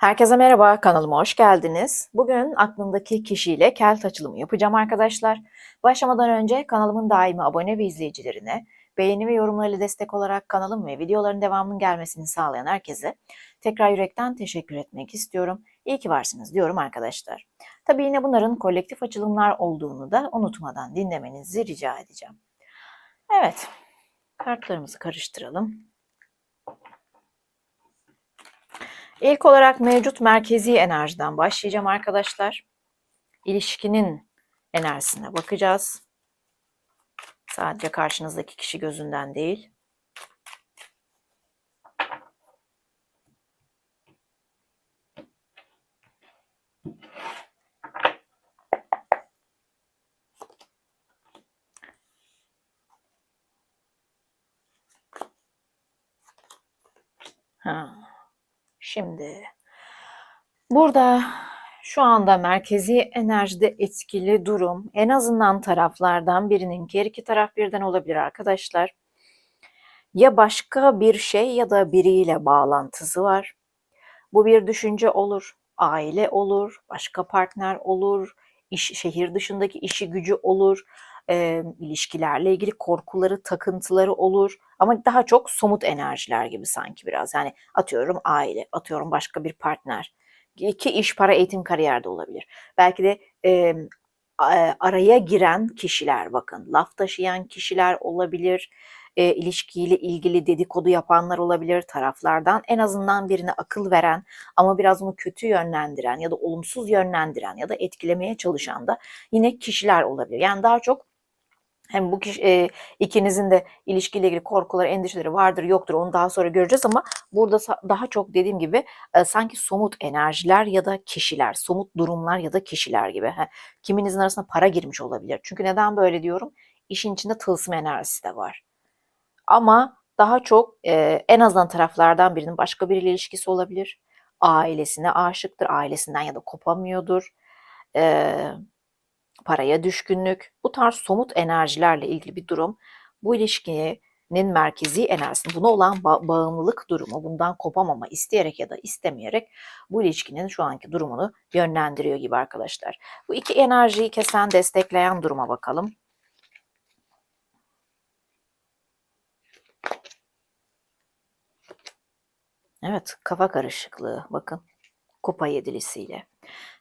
Herkese merhaba, kanalıma hoş geldiniz. Bugün aklımdaki kişiyle kel açılımı yapacağım arkadaşlar. Başlamadan önce kanalımın daimi abone ve izleyicilerine, beğeni ve yorumlarıyla destek olarak kanalım ve videoların devamının gelmesini sağlayan herkese tekrar yürekten teşekkür etmek istiyorum. İyi ki varsınız diyorum arkadaşlar. Tabii yine bunların kolektif açılımlar olduğunu da unutmadan dinlemenizi rica edeceğim. Evet, kartlarımızı karıştıralım. İlk olarak mevcut merkezi enerjiden başlayacağım arkadaşlar. İlişkinin enerjisine bakacağız. Sadece karşınızdaki kişi gözünden değil. Ha. Şimdi burada şu anda merkezi enerjide etkili durum en azından taraflardan birinin her iki taraf birden olabilir arkadaşlar. Ya başka bir şey ya da biriyle bağlantısı var. Bu bir düşünce olur, aile olur, başka partner olur, iş, şehir dışındaki işi gücü olur, e, ilişkilerle ilgili korkuları, takıntıları olur. Ama daha çok somut enerjiler gibi sanki biraz. Yani atıyorum aile, atıyorum başka bir partner. Ki iş, para, eğitim, kariyer de olabilir. Belki de e, araya giren kişiler bakın. Laf taşıyan kişiler olabilir e, ilişkiyle ilgili dedikodu yapanlar olabilir taraflardan. En azından birine akıl veren ama biraz onu kötü yönlendiren ya da olumsuz yönlendiren ya da etkilemeye çalışan da yine kişiler olabilir. Yani daha çok hem bu kişi, e, ikinizin de ilişkiyle ilgili korkuları, endişeleri vardır, yoktur. Onu daha sonra göreceğiz ama burada daha çok dediğim gibi e, sanki somut enerjiler ya da kişiler, somut durumlar ya da kişiler gibi. He, kiminizin arasına para girmiş olabilir. Çünkü neden böyle diyorum? İşin içinde tılsım enerjisi de var. Ama daha çok e, en azından taraflardan birinin başka biriyle ilişkisi olabilir. Ailesine aşıktır, ailesinden ya da kopamıyordur. E, paraya düşkünlük, bu tarz somut enerjilerle ilgili bir durum bu ilişkinin merkezi enerjisi, buna olan ba- bağımlılık durumu, bundan kopamama isteyerek ya da istemeyerek bu ilişkinin şu anki durumunu yönlendiriyor gibi arkadaşlar. Bu iki enerjiyi kesen, destekleyen duruma bakalım. Evet, kafa karışıklığı bakın. Kupa yedilisiyle.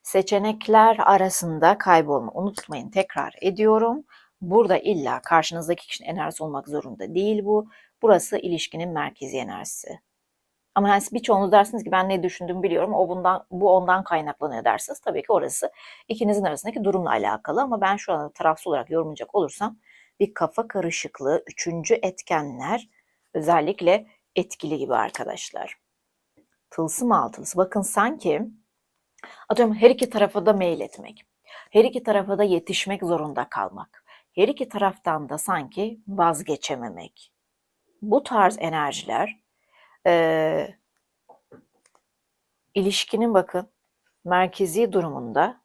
Seçenekler arasında kaybolma. Unutmayın tekrar ediyorum. Burada illa karşınızdaki kişinin enerjisi olmak zorunda değil bu. Burası ilişkinin merkezi enerjisi. Ama yani birçoğunuz dersiniz ki ben ne düşündüğümü biliyorum. O bundan, bu ondan kaynaklanıyor dersiniz. Tabii ki orası ikinizin arasındaki durumla alakalı. Ama ben şu anda tarafsız olarak yorumlayacak olursam bir kafa karışıklığı, üçüncü etkenler özellikle etkili gibi arkadaşlar. Tılsım altılısı. Bakın sanki atıyorum her iki tarafa da mail etmek. Her iki tarafa da yetişmek zorunda kalmak. Her iki taraftan da sanki vazgeçememek. Bu tarz enerjiler e, ilişkinin bakın merkezi durumunda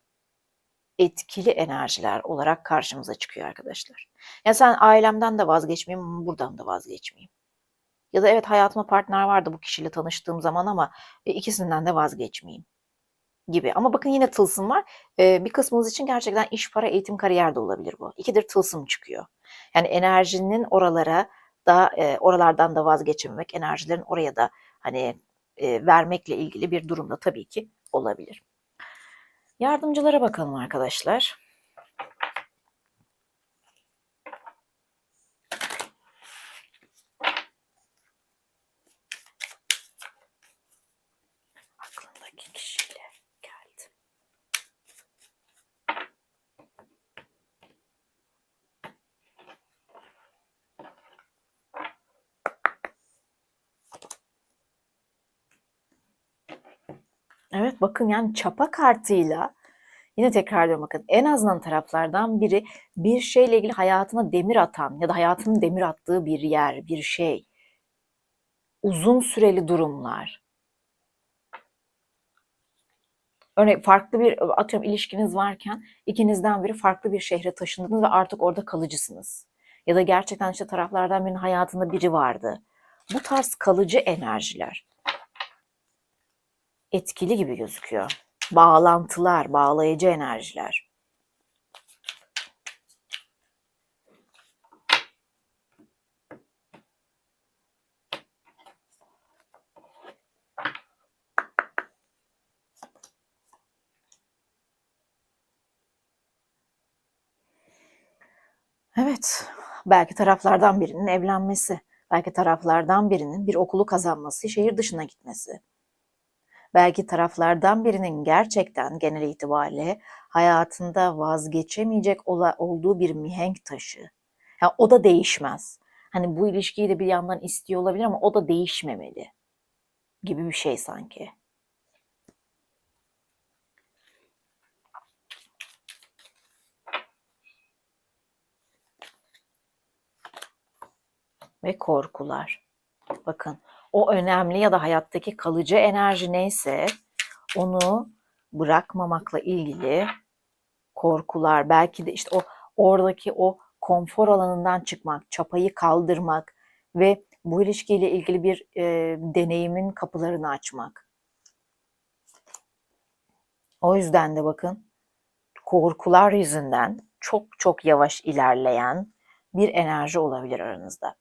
etkili enerjiler olarak karşımıza çıkıyor arkadaşlar. Yani sen ailemden de vazgeçmeyeyim, buradan da vazgeçmeyeyim. Ya da evet hayatıma partner vardı bu kişiyle tanıştığım zaman ama e, ikisinden de vazgeçmeyeyim gibi. Ama bakın yine tılsım var. E, bir kısmınız için gerçekten iş, para, eğitim, kariyer de olabilir bu. İkidir tılsım çıkıyor. Yani enerjinin oralara da e, oralardan da vazgeçememek, enerjilerin oraya da hani e, vermekle ilgili bir durumda tabii ki olabilir. Yardımcılara bakalım arkadaşlar. Evet bakın yani çapa kartıyla yine tekrarlıyorum bakın en azından taraflardan biri bir şeyle ilgili hayatına demir atan ya da hayatının demir attığı bir yer, bir şey. Uzun süreli durumlar. Örneğin farklı bir atıyorum ilişkiniz varken ikinizden biri farklı bir şehre taşındınız ve artık orada kalıcısınız. Ya da gerçekten işte taraflardan birinin hayatında biri vardı. Bu tarz kalıcı enerjiler etkili gibi gözüküyor. Bağlantılar, bağlayıcı enerjiler. Evet, belki taraflardan birinin evlenmesi, belki taraflardan birinin bir okulu kazanması, şehir dışına gitmesi. Belki taraflardan birinin gerçekten genel itibariyle hayatında vazgeçemeyecek ola, olduğu bir mihenk taşı. Yani o da değişmez. Hani bu ilişkiyi de bir yandan istiyor olabilir ama o da değişmemeli gibi bir şey sanki. Ve korkular. Bakın o önemli ya da hayattaki kalıcı enerji neyse onu bırakmamakla ilgili korkular, belki de işte o oradaki o konfor alanından çıkmak, çapayı kaldırmak ve bu ilişkiyle ilgili bir e, deneyimin kapılarını açmak. O yüzden de bakın korkular yüzünden çok çok yavaş ilerleyen bir enerji olabilir aranızda.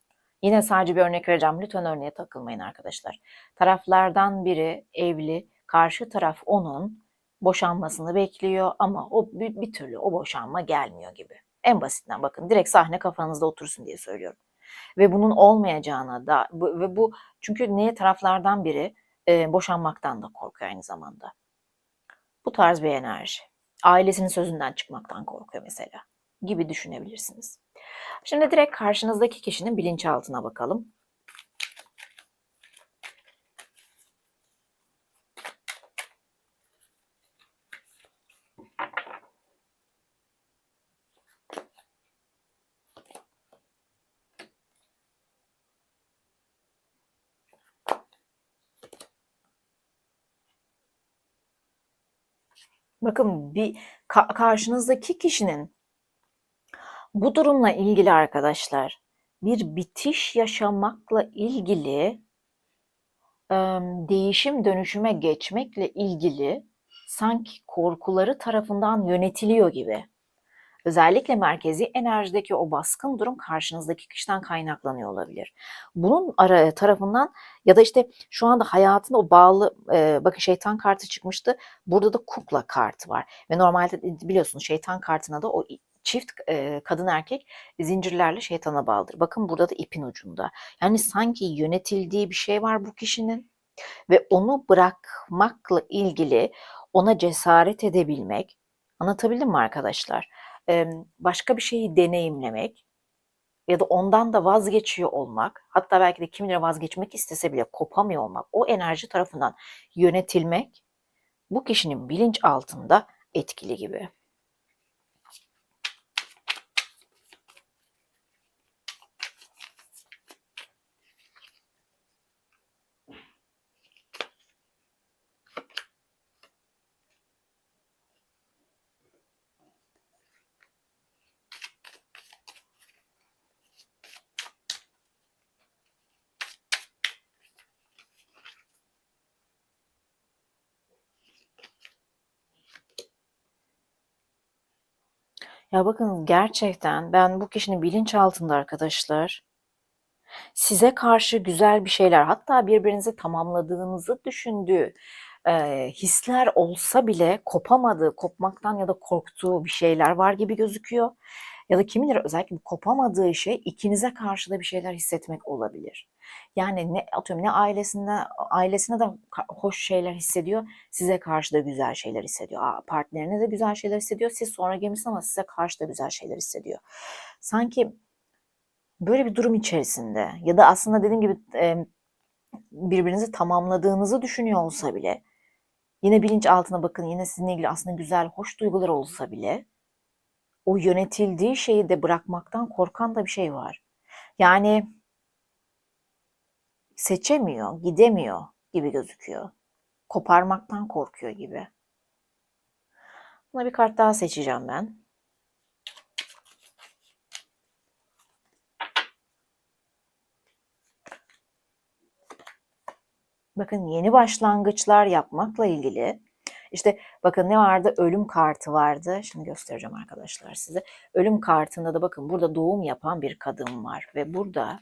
Yine sadece bir örnek vereceğim. Lütfen örneğe takılmayın arkadaşlar. Taraflardan biri evli, karşı taraf onun boşanmasını bekliyor ama o bir, bir türlü o boşanma gelmiyor gibi. En basitinden bakın direkt sahne kafanızda otursun diye söylüyorum. Ve bunun olmayacağına da bu, ve bu çünkü neye taraflardan biri e, boşanmaktan da korkuyor aynı zamanda. Bu tarz bir enerji. Ailesinin sözünden çıkmaktan korkuyor mesela gibi düşünebilirsiniz. Şimdi direkt karşınızdaki kişinin bilinçaltına bakalım. Bakın bir ka karşınızdaki kişinin bu durumla ilgili arkadaşlar bir bitiş yaşamakla ilgili değişim dönüşüme geçmekle ilgili sanki korkuları tarafından yönetiliyor gibi. Özellikle merkezi enerjideki o baskın durum karşınızdaki kişiden kaynaklanıyor olabilir. Bunun ara tarafından ya da işte şu anda hayatında o bağlı e, bakın şeytan kartı çıkmıştı. Burada da kukla kartı var. Ve normalde biliyorsunuz şeytan kartına da o çift e, kadın erkek zincirlerle şeytana bağlıdır. Bakın burada da ipin ucunda. Yani sanki yönetildiği bir şey var bu kişinin ve onu bırakmakla ilgili ona cesaret edebilmek. Anlatabildim mi arkadaşlar? Ee, başka bir şeyi deneyimlemek ya da ondan da vazgeçiyor olmak, hatta belki de kimileri vazgeçmek istese bile kopamıyor olmak, o enerji tarafından yönetilmek bu kişinin bilinç altında etkili gibi. Ya bakın gerçekten ben bu kişinin bilinçaltında arkadaşlar size karşı güzel bir şeyler hatta birbirinizi tamamladığınızı düşündüğü e, hisler olsa bile kopamadığı, kopmaktan ya da korktuğu bir şeyler var gibi gözüküyor. Ya da kimileri özellikle kopamadığı şey ikinize karşı da bir şeyler hissetmek olabilir. Yani ne atıyorum ne ailesine ailesine de hoş şeyler hissediyor, size karşı da güzel şeyler hissediyor. Aa, partnerine de güzel şeyler hissediyor. Siz sonra gelmişsiniz ama size karşı da güzel şeyler hissediyor. Sanki böyle bir durum içerisinde ya da aslında dediğim gibi birbirinizi tamamladığınızı düşünüyor olsa bile yine bilinç altına bakın yine sizinle ilgili aslında güzel, hoş duygular olsa bile o yönetildiği şeyi de bırakmaktan korkan da bir şey var. Yani seçemiyor, gidemiyor gibi gözüküyor. Koparmaktan korkuyor gibi. Buna bir kart daha seçeceğim ben. bakın yeni başlangıçlar yapmakla ilgili işte bakın ne vardı? Ölüm kartı vardı. Şimdi göstereceğim arkadaşlar size. Ölüm kartında da bakın burada doğum yapan bir kadın var ve burada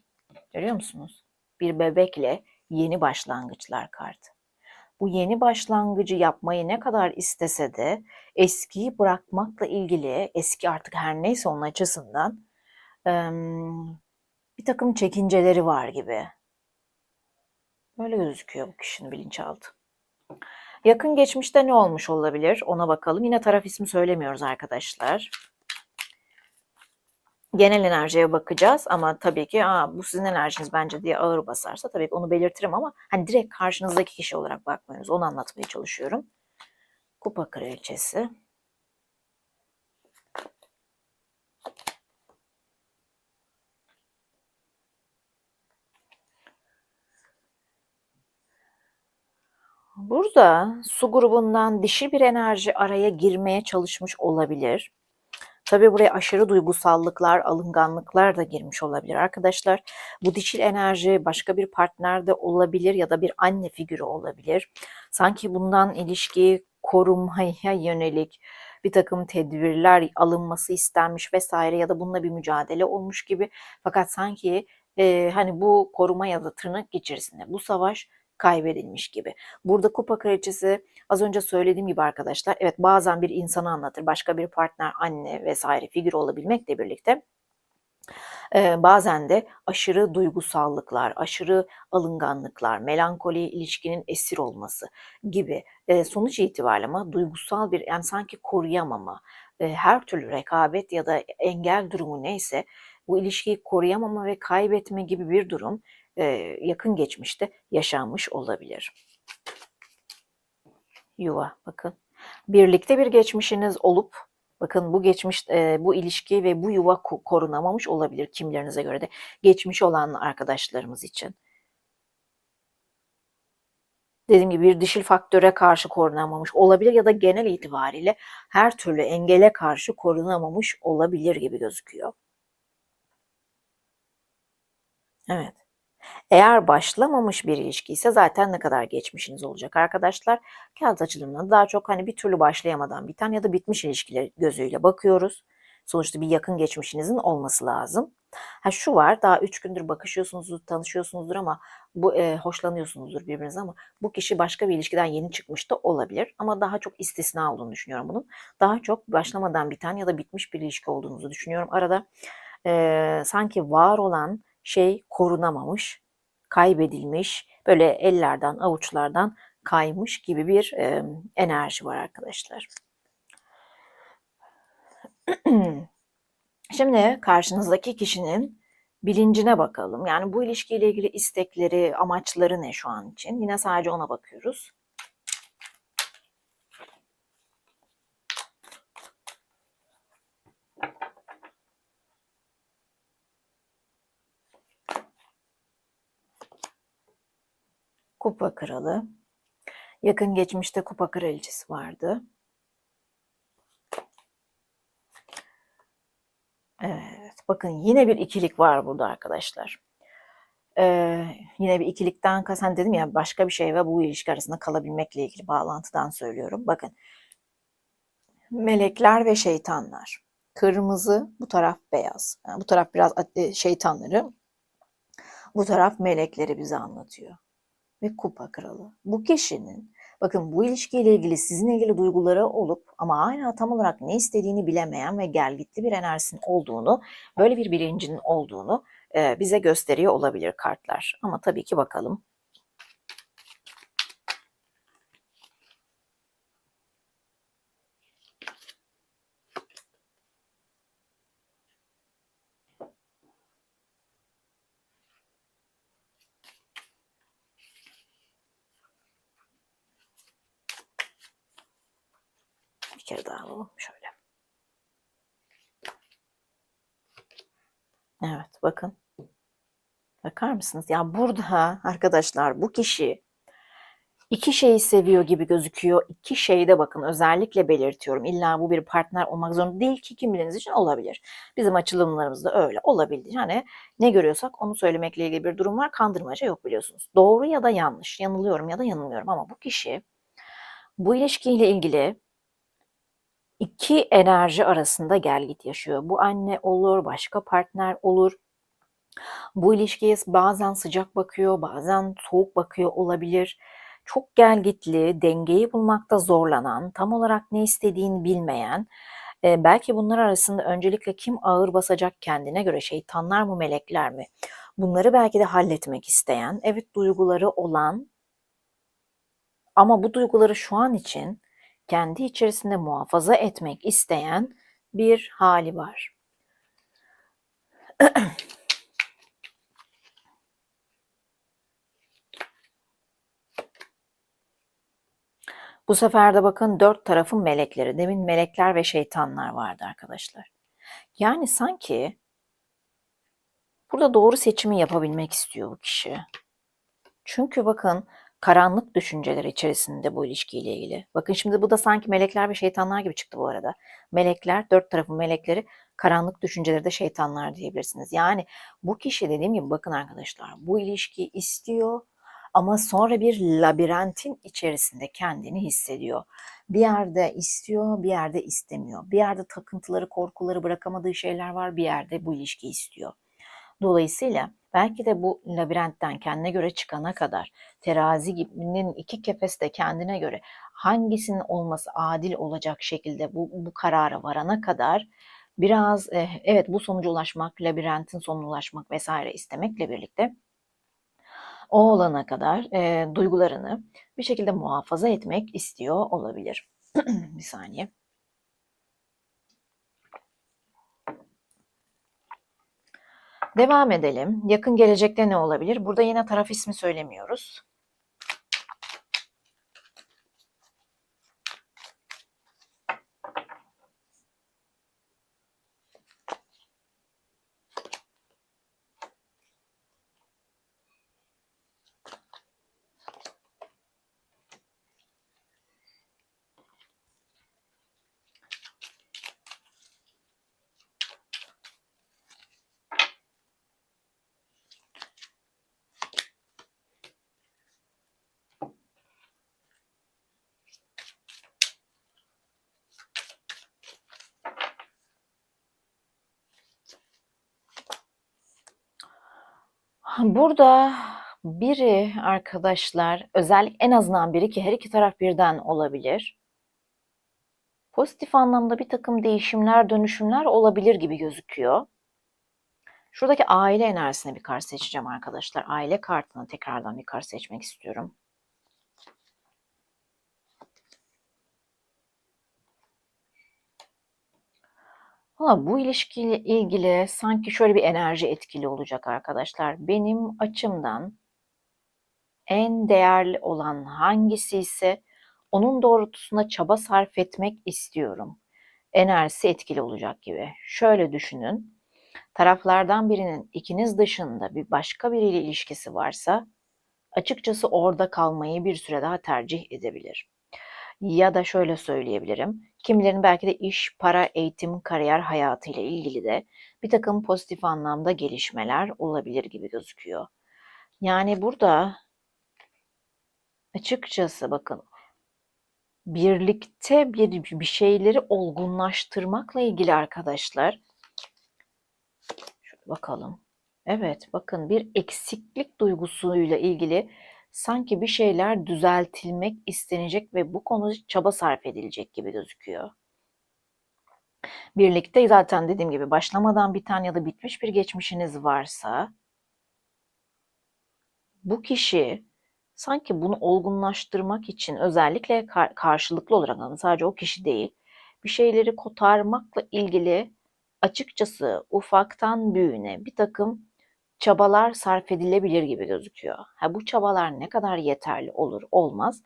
görüyor musunuz? Bir bebekle yeni başlangıçlar kartı. Bu yeni başlangıcı yapmayı ne kadar istese de eskiyi bırakmakla ilgili eski artık her neyse onun açısından bir takım çekinceleri var gibi. Böyle gözüküyor bu kişinin bilinçaltı. Yakın geçmişte ne olmuş olabilir? Ona bakalım. Yine taraf ismi söylemiyoruz arkadaşlar. Genel enerjiye bakacağız ama tabii ki Aa, bu sizin enerjiniz bence diye ağır basarsa tabii ki onu belirtirim ama hani direkt karşınızdaki kişi olarak bakmıyoruz. Onu anlatmaya çalışıyorum. Kupa kraliçesi. Burada su grubundan dişi bir enerji araya girmeye çalışmış olabilir. Tabi buraya aşırı duygusallıklar, alınganlıklar da girmiş olabilir arkadaşlar. Bu dişil enerji başka bir partnerde olabilir ya da bir anne figürü olabilir. Sanki bundan ilişkiyi korumaya yönelik bir takım tedbirler alınması istenmiş vesaire ya da bununla bir mücadele olmuş gibi. Fakat sanki e, hani bu koruma ya da tırnak içerisinde bu savaş kaybedilmiş gibi. Burada kupa kraliçesi az önce söylediğim gibi arkadaşlar evet bazen bir insanı anlatır. Başka bir partner, anne vesaire figür olabilmekle birlikte bazen de aşırı duygusallıklar, aşırı alınganlıklar, melankoli ilişkinin esir olması gibi sonuç itibariyle ama duygusal bir yani sanki koruyamama, her türlü rekabet ya da engel durumu neyse bu ilişkiyi koruyamama ve kaybetme gibi bir durum yakın geçmişte yaşanmış olabilir. Yuva bakın. Birlikte bir geçmişiniz olup bakın bu geçmiş bu ilişki ve bu yuva korunamamış olabilir kimlerinize göre de geçmiş olan arkadaşlarımız için. Dediğim gibi bir dişil faktöre karşı korunamamış olabilir ya da genel itibariyle her türlü engele karşı korunamamış olabilir gibi gözüküyor. Evet. Eğer başlamamış bir ilişki ise zaten ne kadar geçmişiniz olacak arkadaşlar. Kağıt açılımına daha çok hani bir türlü başlayamadan biten ya da bitmiş ilişkiler gözüyle bakıyoruz. Sonuçta bir yakın geçmişinizin olması lazım. Ha şu var daha üç gündür bakışıyorsunuzdur, tanışıyorsunuzdur ama bu e, hoşlanıyorsunuzdur birbirinize ama bu kişi başka bir ilişkiden yeni çıkmış da olabilir. Ama daha çok istisna olduğunu düşünüyorum bunun. Daha çok başlamadan biten ya da bitmiş bir ilişki olduğunuzu düşünüyorum. Arada e, sanki var olan şey korunamamış, kaybedilmiş, böyle ellerden, avuçlardan kaymış gibi bir e, enerji var arkadaşlar. Şimdi karşınızdaki kişinin bilincine bakalım. Yani bu ilişkiyle ilgili istekleri, amaçları ne şu an için? Yine sadece ona bakıyoruz. Kupa kralı. Yakın geçmişte kupa kraliçesi vardı. Evet, bakın yine bir ikilik var burada arkadaşlar. Ee, yine bir ikilikten kasan dedim ya başka bir şey ve bu ilişki arasında kalabilmekle ilgili bağlantıdan söylüyorum. Bakın melekler ve şeytanlar. Kırmızı, bu taraf beyaz. Yani bu taraf biraz e, şeytanları, bu taraf melekleri bize anlatıyor ve kupa kralı. Bu kişinin bakın bu ilişkiyle ilgili sizinle ilgili duyguları olup ama hala tam olarak ne istediğini bilemeyen ve gelgitli bir enerjisinin olduğunu, böyle bir bilincinin olduğunu bize gösteriyor olabilir kartlar. Ama tabii ki bakalım kere daha alalım şöyle. Evet bakın. Bakar mısınız? Ya burada arkadaşlar bu kişi İki şeyi seviyor gibi gözüküyor. İki şeyde bakın özellikle belirtiyorum. İlla bu bir partner olmak zorunda değil ki kim biriniz için olabilir. Bizim açılımlarımızda öyle olabilir. Yani ne görüyorsak onu söylemekle ilgili bir durum var. Kandırmaca yok biliyorsunuz. Doğru ya da yanlış, yanılıyorum ya da yanılmıyorum ama bu kişi bu ilişkiyle ilgili iki enerji arasında gel yaşıyor. Bu anne olur, başka partner olur. Bu ilişkiye bazen sıcak bakıyor, bazen soğuk bakıyor olabilir. Çok gel gitli, dengeyi bulmakta zorlanan, tam olarak ne istediğini bilmeyen, e, belki bunlar arasında öncelikle kim ağır basacak kendine göre şeytanlar mı melekler mi? Bunları belki de halletmek isteyen, evet duyguları olan ama bu duyguları şu an için kendi içerisinde muhafaza etmek isteyen bir hali var. Bu sefer de bakın dört tarafın melekleri. Demin melekler ve şeytanlar vardı arkadaşlar. Yani sanki burada doğru seçimi yapabilmek istiyor bu kişi. Çünkü bakın karanlık düşünceler içerisinde bu ilişkiyle ilgili. Bakın şimdi bu da sanki melekler ve şeytanlar gibi çıktı bu arada. Melekler, dört tarafın melekleri, karanlık düşünceleri de şeytanlar diyebilirsiniz. Yani bu kişi dediğim gibi bakın arkadaşlar bu ilişkiyi istiyor ama sonra bir labirentin içerisinde kendini hissediyor. Bir yerde istiyor, bir yerde istemiyor. Bir yerde takıntıları, korkuları bırakamadığı şeyler var, bir yerde bu ilişki istiyor. Dolayısıyla belki de bu labirentten kendine göre çıkana kadar terazi gibinin iki kefesi de kendine göre hangisinin olması adil olacak şekilde bu, bu karara varana kadar biraz evet bu sonuca ulaşmak, labirentin sonuna ulaşmak vesaire istemekle birlikte o olana kadar e, duygularını bir şekilde muhafaza etmek istiyor olabilir. bir saniye. Devam edelim. Yakın gelecekte ne olabilir? Burada yine taraf ismi söylemiyoruz. Burada biri arkadaşlar, özellikle en azından biri ki her iki taraf birden olabilir. Pozitif anlamda bir takım değişimler, dönüşümler olabilir gibi gözüküyor. Şuradaki aile enerjisine bir kart seçeceğim arkadaşlar. Aile kartını tekrardan bir kart seçmek istiyorum. Valla bu ilişkiyle ilgili sanki şöyle bir enerji etkili olacak arkadaşlar. Benim açımdan en değerli olan hangisi ise onun doğrultusunda çaba sarf etmek istiyorum. Enerjisi etkili olacak gibi. Şöyle düşünün. Taraflardan birinin ikiniz dışında bir başka biriyle ilişkisi varsa açıkçası orada kalmayı bir süre daha tercih edebilir. Ya da şöyle söyleyebilirim. Kimilerin belki de iş, para, eğitim, kariyer hayatı ile ilgili de bir takım pozitif anlamda gelişmeler olabilir gibi gözüküyor. Yani burada açıkçası bakın birlikte bir, bir şeyleri olgunlaştırmakla ilgili arkadaşlar. Şöyle bakalım. Evet bakın bir eksiklik duygusuyla ilgili sanki bir şeyler düzeltilmek istenecek ve bu konu çaba sarf edilecek gibi gözüküyor. Birlikte zaten dediğim gibi başlamadan biten ya da bitmiş bir geçmişiniz varsa bu kişi sanki bunu olgunlaştırmak için özellikle kar karşılıklı olarak ama sadece o kişi değil bir şeyleri kotarmakla ilgili açıkçası ufaktan büyüğüne bir takım çabalar sarf edilebilir gibi gözüküyor. Ha, bu çabalar ne kadar yeterli olur olmaz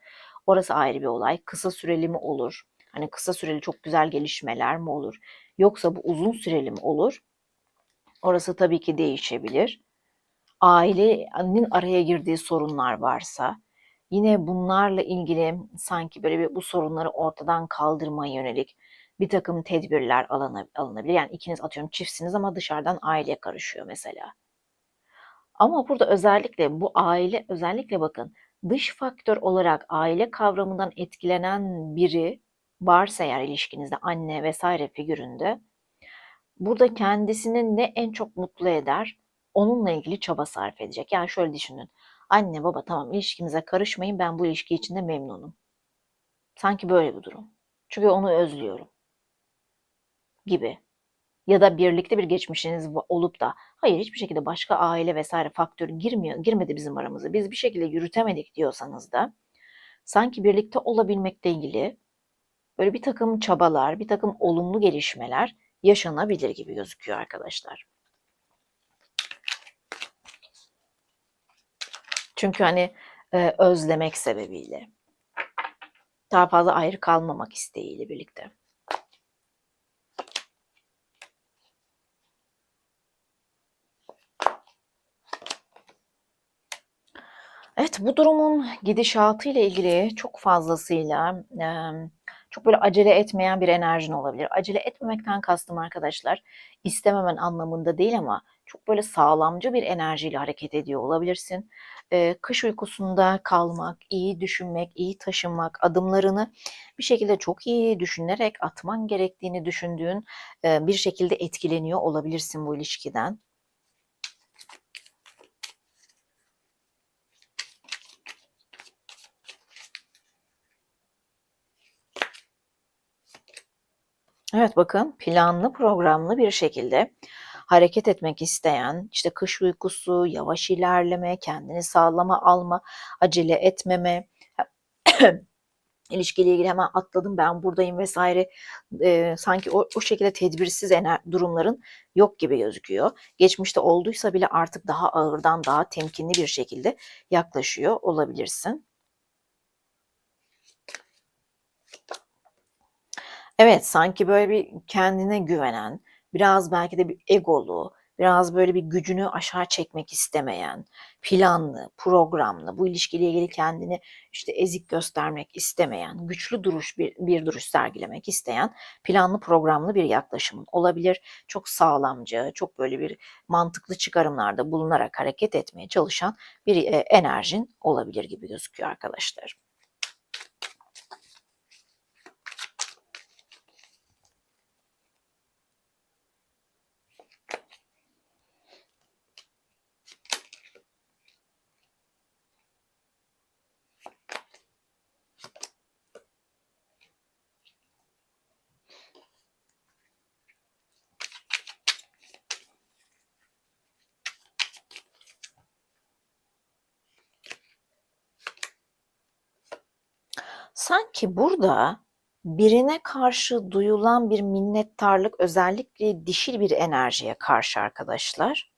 orası ayrı bir olay. Kısa süreli mi olur? Hani kısa süreli çok güzel gelişmeler mi olur? Yoksa bu uzun süreli mi olur? Orası tabii ki değişebilir. Ailenin araya girdiği sorunlar varsa Yine bunlarla ilgili sanki böyle bir bu sorunları ortadan kaldırmaya yönelik bir takım tedbirler alınabilir. Yani ikiniz atıyorum çiftsiniz ama dışarıdan aile karışıyor mesela. Ama burada özellikle bu aile özellikle bakın dış faktör olarak aile kavramından etkilenen biri varsa eğer ilişkinizde anne vesaire figüründe burada kendisini ne en çok mutlu eder onunla ilgili çaba sarf edecek. Yani şöyle düşünün. Anne baba tamam ilişkimize karışmayın ben bu ilişki içinde memnunum. Sanki böyle bir durum. Çünkü onu özlüyorum. Gibi. Ya da birlikte bir geçmişiniz olup da hayır hiçbir şekilde başka aile vesaire faktör girmiyor, girmedi bizim aramızı. Biz bir şekilde yürütemedik diyorsanız da sanki birlikte olabilmekle ilgili böyle bir takım çabalar, bir takım olumlu gelişmeler yaşanabilir gibi gözüküyor arkadaşlar. Çünkü hani e, özlemek sebebiyle. Daha fazla ayrı kalmamak isteğiyle birlikte. Evet, bu durumun gidişatı ile ilgili çok fazlasıyla e, çok böyle acele etmeyen bir enerjin olabilir. Acele etmemekten kastım arkadaşlar istememen anlamında değil ama çok böyle sağlamcı bir enerjiyle hareket ediyor olabilirsin. Ee, kış uykusunda kalmak, iyi düşünmek, iyi taşınmak, adımlarını bir şekilde çok iyi düşünerek atman gerektiğini düşündüğün e, bir şekilde etkileniyor olabilirsin bu ilişkiden. Evet bakın planlı programlı bir şekilde hareket etmek isteyen, işte kış uykusu, yavaş ilerleme, kendini sağlama alma, acele etmeme, ilişkiyle ilgili hemen atladım ben buradayım vesaire e, sanki o, o şekilde tedbirsiz ener durumların yok gibi gözüküyor. Geçmişte olduysa bile artık daha ağırdan daha temkinli bir şekilde yaklaşıyor olabilirsin. Evet, sanki böyle bir kendine güvenen, biraz belki de bir egolu, biraz böyle bir gücünü aşağı çekmek istemeyen, planlı, programlı, bu ilişkiyle ilgili kendini işte ezik göstermek istemeyen, güçlü duruş bir, bir duruş sergilemek isteyen, planlı programlı bir yaklaşımın olabilir. Çok sağlamcı, çok böyle bir mantıklı çıkarımlarda bulunarak hareket etmeye çalışan bir e, enerjin olabilir gibi gözüküyor arkadaşlar. Sanki burada birine karşı duyulan bir minnettarlık özellikle dişil bir enerjiye karşı arkadaşlar.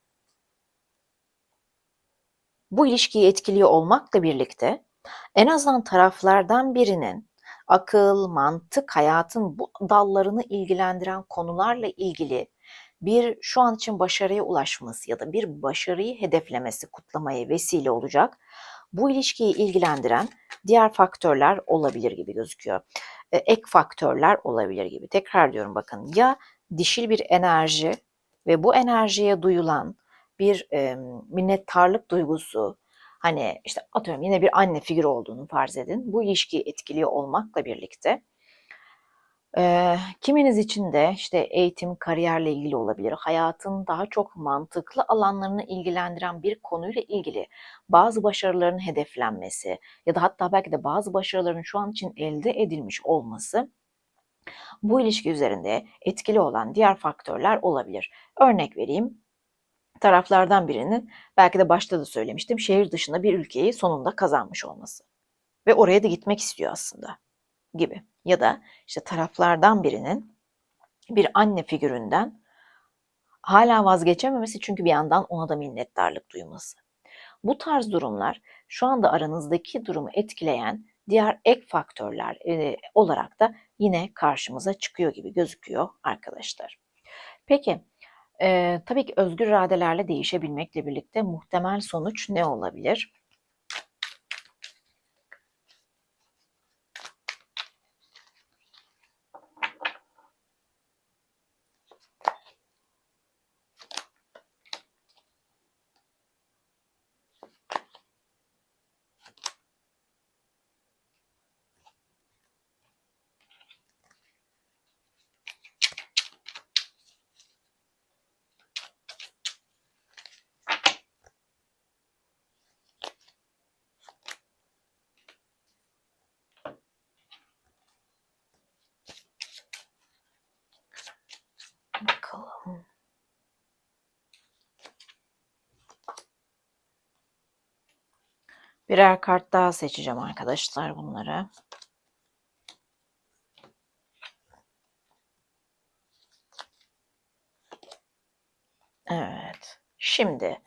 Bu ilişkiyi etkiliyor olmakla birlikte en azından taraflardan birinin akıl, mantık, hayatın bu dallarını ilgilendiren konularla ilgili bir şu an için başarıya ulaşması ya da bir başarıyı hedeflemesi, kutlamaya vesile olacak bu ilişkiyi ilgilendiren diğer faktörler olabilir gibi gözüküyor. E, ek faktörler olabilir gibi. Tekrar diyorum bakın ya dişil bir enerji ve bu enerjiye duyulan bir e, minnettarlık duygusu, hani işte atıyorum yine bir anne figürü olduğunu farz edin. Bu ilişkiyi etkiliyor olmakla birlikte Eee, kiminiz için de işte eğitim, kariyerle ilgili olabilir. Hayatın daha çok mantıklı alanlarını ilgilendiren bir konuyla ilgili bazı başarıların hedeflenmesi ya da hatta belki de bazı başarıların şu an için elde edilmiş olması bu ilişki üzerinde etkili olan diğer faktörler olabilir. Örnek vereyim. Taraflardan birinin belki de başta da söylemiştim şehir dışında bir ülkeyi sonunda kazanmış olması ve oraya da gitmek istiyor aslında gibi ya da işte taraflardan birinin bir anne figüründen hala vazgeçememesi çünkü bir yandan ona da minnettarlık duyması. Bu tarz durumlar şu anda aranızdaki durumu etkileyen diğer ek faktörler e, olarak da yine karşımıza çıkıyor gibi gözüküyor arkadaşlar. Peki e, tabii ki özgür iradelerle değişebilmekle birlikte muhtemel sonuç ne olabilir? Birer kart daha seçeceğim arkadaşlar bunları. Evet. Şimdi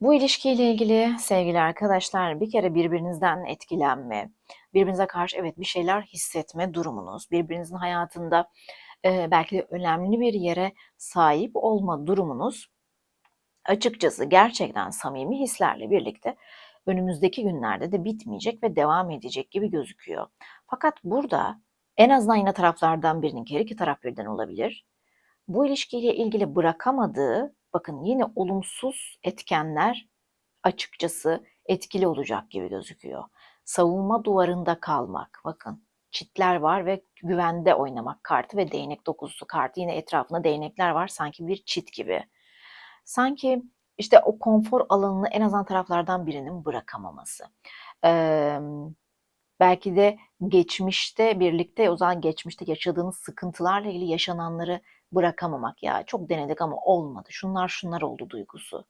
bu ilişkiyle ilgili sevgili arkadaşlar bir kere birbirinizden etkilenme, birbirinize karşı evet bir şeyler hissetme durumunuz, birbirinizin hayatında e, belki de önemli bir yere sahip olma durumunuz açıkçası gerçekten samimi hislerle birlikte önümüzdeki günlerde de bitmeyecek ve devam edecek gibi gözüküyor. Fakat burada en azından yine taraflardan birinin her iki taraf birden olabilir. Bu ilişkiyle ilgili bırakamadığı bakın yine olumsuz etkenler açıkçası etkili olacak gibi gözüküyor. Savunma duvarında kalmak bakın çitler var ve güvende oynamak kartı ve değnek dokuzusu kartı yine etrafında değnekler var sanki bir çit gibi. Sanki işte o konfor alanını en azından taraflardan birinin bırakamaması. Ee, belki de geçmişte birlikte o zaman geçmişte yaşadığınız sıkıntılarla ilgili yaşananları bırakamamak ya çok denedik ama olmadı. Şunlar şunlar oldu duygusu.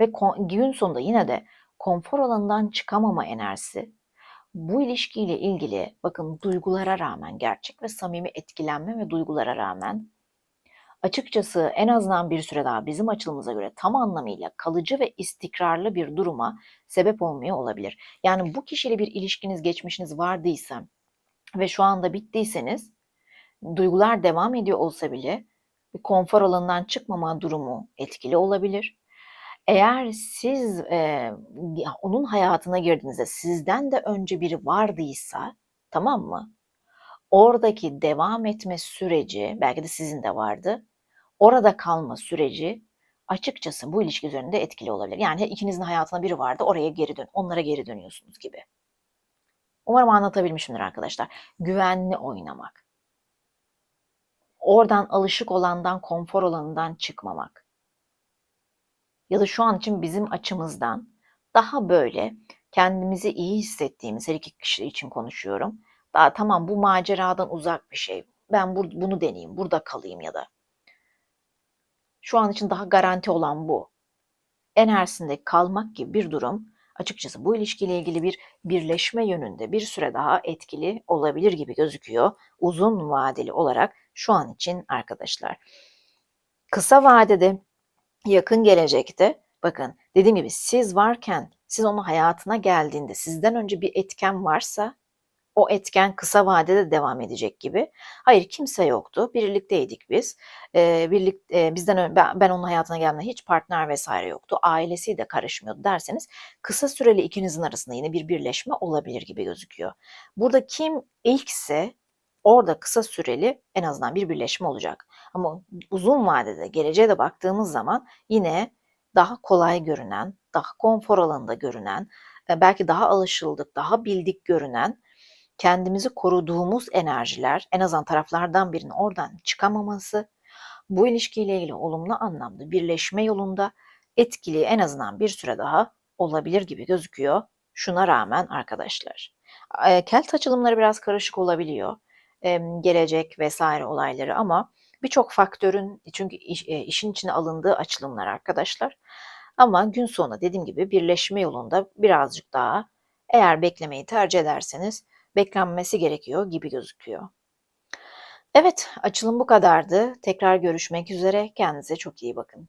Ve gün sonunda yine de konfor alanından çıkamama enerjisi bu ilişkiyle ilgili bakın duygulara rağmen gerçek ve samimi etkilenme ve duygulara rağmen açıkçası en azından bir süre daha bizim açılımıza göre tam anlamıyla kalıcı ve istikrarlı bir duruma sebep olmuyor olabilir. Yani bu kişiyle bir ilişkiniz, geçmişiniz vardıysa ve şu anda bittiyseniz duygular devam ediyor olsa bile bir konfor alanından çıkmama durumu etkili olabilir. Eğer siz e, onun hayatına girdiğinizde sizden de önce biri vardıysa tamam mı? Oradaki devam etme süreci belki de sizin de vardı. Orada kalma süreci açıkçası bu ilişki üzerinde etkili olabilir. Yani ikinizin hayatına biri vardı oraya geri dön, onlara geri dönüyorsunuz gibi. Umarım anlatabilmişimdir arkadaşlar. Güvenli oynamak. Oradan alışık olandan, konfor alanından çıkmamak. Ya da şu an için bizim açımızdan daha böyle kendimizi iyi hissettiğimiz her iki kişi için konuşuyorum. Daha tamam bu maceradan uzak bir şey. Ben bunu deneyeyim, burada kalayım ya da. Şu an için daha garanti olan bu. Enerjisinde kalmak gibi bir durum açıkçası bu ilişkiyle ilgili bir birleşme yönünde bir süre daha etkili olabilir gibi gözüküyor. Uzun vadeli olarak şu an için arkadaşlar. Kısa vadede yakın gelecekte bakın dediğim gibi siz varken siz onun hayatına geldiğinde sizden önce bir etken varsa o etken kısa vadede devam edecek gibi. Hayır kimse yoktu. Birlikteydik biz. Ee, birlik e, bizden ön, ben, ben onun hayatına geldiğimde hiç partner vesaire yoktu. Ailesi de karışmıyordu derseniz kısa süreli ikinizin arasında yine bir birleşme olabilir gibi gözüküyor. Burada kim ilkse orada kısa süreli en azından bir birleşme olacak. Ama uzun vadede geleceğe de baktığımız zaman yine daha kolay görünen, daha konfor alanında görünen, belki daha alışıldık, daha bildik görünen kendimizi koruduğumuz enerjiler en azından taraflardan birinin oradan çıkamaması bu ilişkiyle ilgili olumlu anlamda birleşme yolunda etkili en azından bir süre daha olabilir gibi gözüküyor. Şuna rağmen arkadaşlar. Kelt açılımları biraz karışık olabiliyor. Gelecek vesaire olayları ama birçok faktörün çünkü iş, işin içine alındığı açılımlar arkadaşlar. Ama gün sonunda dediğim gibi birleşme yolunda birazcık daha eğer beklemeyi tercih ederseniz beklenmesi gerekiyor gibi gözüküyor. Evet, açılım bu kadardı. Tekrar görüşmek üzere. Kendinize çok iyi bakın.